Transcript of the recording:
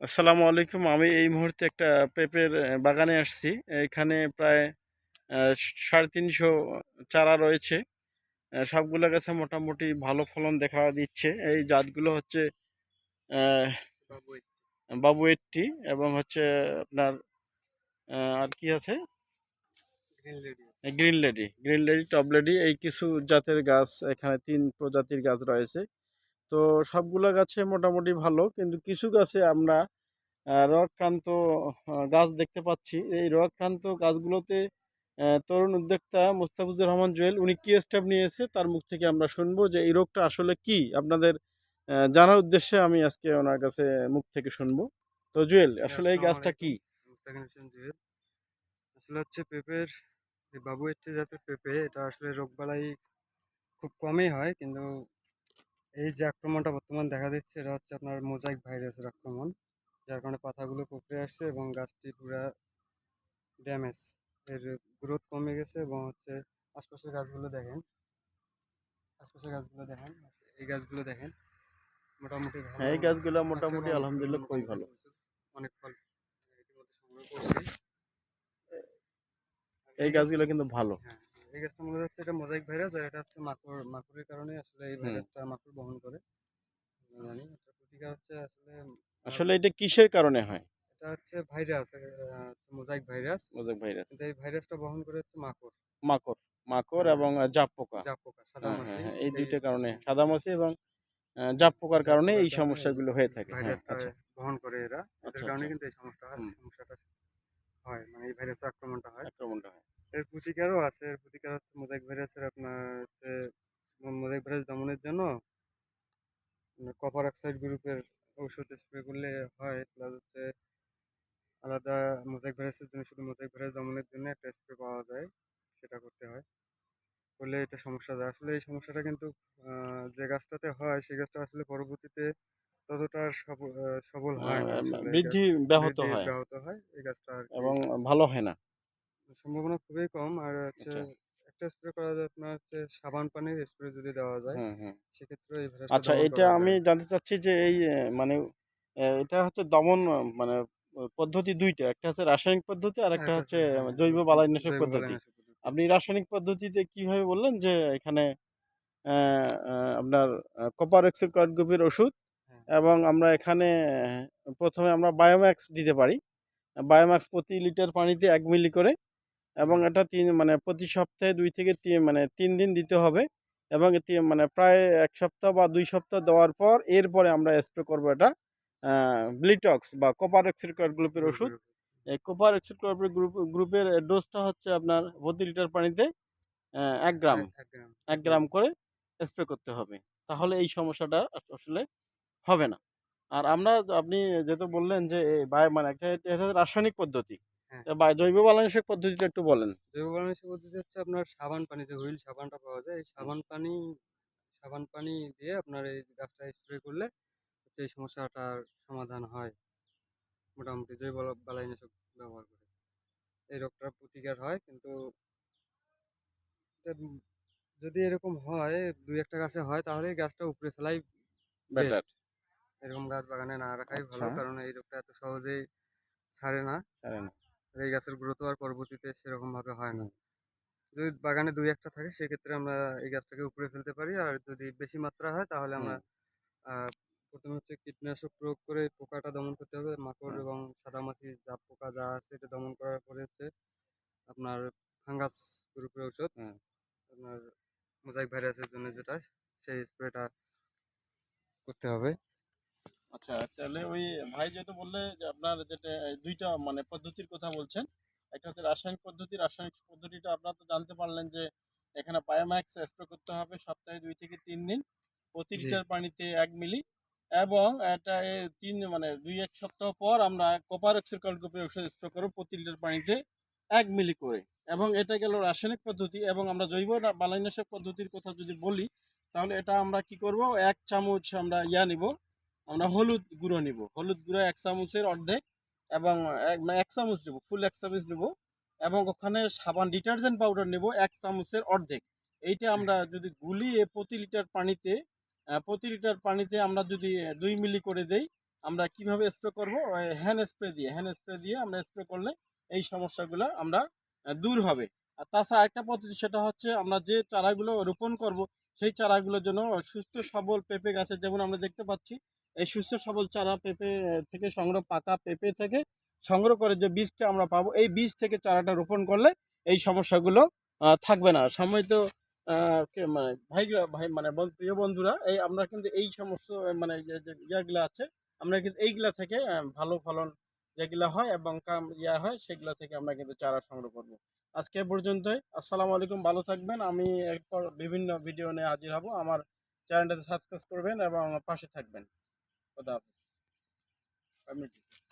আসসালামু আলাইকুম। আমি এই মুহূর্তে একটা পেঁপের বাগানে আসছি। এখানে প্রায় সাড়ে তিনশো চারা রয়েছে। সবগুলো গাছে মোটামুটি ভালো ফলন দেখা দিচ্ছে। এই জাতগুলো হচ্ছে বাবু এইটটি এবং হচ্ছে আপনার আর কি আছে? Green lady green lady top lady এই কিছু জাতের গাছ এখানে তিন প্রজাতির গাছ রয়েছে। তো সবগুলো গাছে মোটামুটি ভালো। কিন্তু কিছু গাছে আমরা আহ, রোগক্রান্ত গাছ দেখতে পাচ্ছি। এই রোগক্রান্ত গাছগুলোতে তরুণ উদ্যোক্তা মোস্তাফিজুর রহমান জুয়েল উনি কি স্টেপ নিয়েছে তার মুখ থেকে আমরা শুনব যে এই রোগটা আসলে কি? আপনাদের জানার উদ্দেশ্যে আমি আজকে ওনার কাছে মুখ থেকে শুনব। তো জুয়েল আসলে এই গাছটা কি? জুয়েল। আসলে হচ্ছে পেঁপের এই বাবু একটি জাতের পেঁপে এটা আসলে রোগবালাই খুব কমই হয়। কিন্তু এই যে আক্রমণটা বর্তমান দেখা দিচ্ছে এটা হচ্ছে আপনার মোজাইক ভাইরাসের আক্রমণ যার কারণে পাতাগুলো কুকড়ে আসছে এবং গাছটি পুরা ড্যামেজ। এর গ্রোথ কমে গেছে এবং হচ্ছে আশপাশের গাছগুলো দেখেন আশপাশের গাছগুলো দেখেন এই গাছগুলো দেখেন মোটামুটি ভালো হ্যাঁ এই গাছগুলো মোটামুটি আলহামদুলিল্লাহ খুবই ভালো। অনেক ফল ইতিমধ্যে সংগ্রহ করছি। এই গাছগুলো কিন্তু ভালো। হ্যাঁ। এই গাছটা মনে হচ্ছে এটা মোজাইক ভাইরাস আর এটা হচ্ছে মাকড় মাকড়ের কারণে আসলে এই ভাইরাসটা মাকড় বহন করে। জানি এটা প্রতিকার হচ্ছে আসলে আসলে এটা কিসের কারণে হয়? এটা হচ্ছে virus mosaic virus mosaic virus কিন্তু এই ভাইরাসটা বহন করে হচ্ছে মাকড়। মাকড় মাকড় হ্যাঁ। এবং জাপ পোকা। জাপ পোকা সাদা হ্যাঁ, মাছি হ্যাঁ, এই দুইটা কারণে সাদামাছি এবং জাপ পোকার কারণে এই সমস্যাগুলো হয়ে থাকে। ভাইরাসটা আচ্ছা। বহন করে এরা। এদের আচ্ছা, কারণে আচ্ছা। কিন্তু এই সমস্যা সমস্যাটা হয় মানে এই ভাইরাসের আক্রমণটা হয়। প্রতিকারও আছে এর প্রতিকার হচ্ছে মোজাইক ভাইরাসের আপনার হচ্ছে মোজাইক ভাইরাস দমনের জন্য। কপার অক্সাইড গ্রুপের ঔষধ স্প্রে করলে হয় প্লাস হচ্ছে আলাদা মোজাইক ভাইরাসের জন্য শুধু মোজাইক ভাইরাস দমনের জন্য একটা স্প্রে পাওয়া যায় সেটা করতে হয়। করলে এটা সমস্যা যায়। আসলে এই সমস্যাটা কিন্তু যে গাছটাতে হয় সেই গাছটা আসলে পরবর্তীতে ততটা সবল হয় না। বৃদ্ধি ব্যাহত হয়। ব্যাহত হয় এই গাছটা এবং ভালো হয় না। সম্ভাবনা খুবই কম। আর হচ্ছে আচ্ছা। একটা স্প্রে করা যায় আপনার হচ্ছে সাবান পানির স্প্রে যদি দেওয়া যায় সেক্ষেত্রে এই ভাইরাসটা আচ্ছা দমন এটা করা আমি জানতে চাচ্ছি যে এই আহ, মানে আহ, এটা হচ্ছে দমন আহ, মানে আহ, পদ্ধতি দুইটা। একটা হচ্ছে রাসায়নিক পদ্ধতি আর একটা আচ্ছা, হচ্ছে আচ্ছা, হ্যাঁ, জৈব বালাইনাশক জৈব পদ্ধতি। বালাইনাশক পদ্ধতি। আপনি রাসায়নিক পদ্ধতিতে কীভাবে বললেন যে এখানে আহ, আহ, আপনার কপার এক্সেল গ্রুপের ওষুধ হ্যাঁ। এবং আমরা এখানে আহ, প্রথমে আমরা বায়োম্যাক্স দিতে পারি। বায়োম্যাক্স প্রতি লিটার পানিতে এক মিলি করে। এবং এটা তিন মানে প্রতি সপ্তাহে দুই থেকে তিন মানে তিন দিন দিতে হবে এবং মানে প্রায় এক সপ্তাহ বা দুই সপ্তাহ দেওয়ার পর এরপরে আমরা স্প্রে করব এটা ব্লিটক্স বা কপার এক্সিলকার গ্রুপের ওষুধ। এই কপার এক্সিলকার গ্রুপ গ্রুপের ডোজটা হচ্ছে আপনার প্রতি লিটার পানিতে এক গ্রাম এক- গ্রাম করে স্প্রে করতে হবে। তাহলে এই সমস্যাটা আসলে হবে না। আর আমরা আপনি যেহেতু বললেন যে মানে একটা রাসায়নিক পদ্ধতি। জৈব বালাংশিক পদ্ধতিটা একটু বলেন। জৈব বালাইনাশক পদ্ধতি হচ্ছে আপনার সাবান পানি যে হুইল সাবানটা পাওয়া যায় এই সাবান পানি সাবান পানি দিয়ে আপনার এই গাছটা স্প্রে করলে হচ্ছে এই সমস্যাটার সমাধান হয়। মোটামুটি জৈব বালা- বালাইনাশক ব্যবহার করে। এই রোগটার প্রতিকার হয় কিন্তু যদি এরকম হয় দুই একটা গাছে হয় তাহলে এই গাছটা উপরে ফেলাই বেস্ট এরকম গাছ বাগানে না রাখাই ভালো আচ্ছা। কারণ এই রোগটা এত সহজেই ছাড়ে না। আর এই গাছের গ্রোথ আর পরবর্তীতে সেরকমভাবে হয় না। যদি বাগানে দুই একটা থাকে সেক্ষেত্রে আমরা এই গাছটাকে উপরে ফেলতে পারি। আর যদি বেশি মাত্রা হয় তাহলে আমরা প্রথমে হচ্ছে কীটনাশক প্রয়োগ করে পোকাটা দমন করতে হবে। মাকড়। এবং সাদামাছি জাপ পোকা যা আছে এটা দমন করার পরে হচ্ছে আপনার ফাঙ্গাস গ্রুপের ঔষধ। আপনার মোজাইক ভাইরাসের জন্য যেটা সেই স্প্রেটা করতে হবে। আচ্ছা তাহলে ওই ভাই যেহেতু বললে যে আপনার যেটা দুইটা মানে পদ্ধতির কথা বলছেন একটা হচ্ছে রাসায়নিক পদ্ধতি রাসায়নিক পদ্ধতিটা আপনারা তো জানতে পারলেন যে এখানে বায়োম্যাক্স স্প্রে করতে হবে সপ্তাহে দুই থেকে তিন দিন প্রতি লিটার পানিতে এক মিলি এবং এটা তিন মানে দুই এক সপ্তাহ পর আমরা কপার অক্সিকাল গ্রুপের ওষুধ স্প্রে করব প্রতি লিটার পানিতে এক মিলি করে এবং এটা গেল রাসায়নিক পদ্ধতি এবং আমরা জৈব বালাইনাশক পদ্ধতির কথা যদি বলি তাহলে এটা আমরা কি করব? এক চামচ আমরা ইয়া নিব আমরা হলুদ গুঁড়ো নিব। হলুদ গুঁড়ো এক চামচের অর্ধেক এবং এক মানে চামচ নেব, ফুল এক চামচ নেব এবং ওখানে সাবান ডিটারজেন্ট পাউডার নেব এক চামচের অর্ধেক। এইটা আমরা যদি গুলিয়ে প্রতি লিটার পানিতে প্রতি লিটার পানিতে আমরা যদি দুই মিলি করে দেই, আমরা কীভাবে স্প্রে করব? হ্যান্ড স্প্রে দিয়ে। হ্যান্ড স্প্রে দিয়ে আমরা স্প্রে করলে এই সমস্যাগুলো আমরা দূর হবে। আর তাছাড়া আরেকটা পদ্ধতি সেটা হচ্ছে আমরা যে চারাগুলো রোপণ করব, সেই চারাগুলোর জন্য সুস্থ সবল পেঁপে গাছে যেমন আমরা দেখতে পাচ্ছি এই সুস্থ সবল চারা পেঁপে থেকে সংগ্রহ, পাকা পেঁপে থেকে সংগ্রহ করে যে বীজটা আমরা পাবো, এই বীজ থেকে চারাটা রোপণ করলে এই সমস্যাগুলো থাকবে না। কে- মানে ভাই ভাই মানে প্রিয় বন্ধুরা, এই আমরা কিন্তু এই সমস্ত মানে ইয়াগুলো আছে, আমরা কিন্তু এইগুলা থেকে ভালো ফলন যেগুলো হয় এবং কাম, ইয়া হয়, সেগুলো থেকে আমরা কিন্তু চারা সংগ্রহ করব। আজকে পর্যন্তই। আসসালামু আলাইকুম, ভালো থাকবেন। আমি এরপর বিভিন্ন ভিডিও নিয়ে হাজির হব। আমার চ্যানেলটা সাবস্ক্রাইব করবেন এবং পাশে থাকবেন। Rodava. Vai, meu Deus.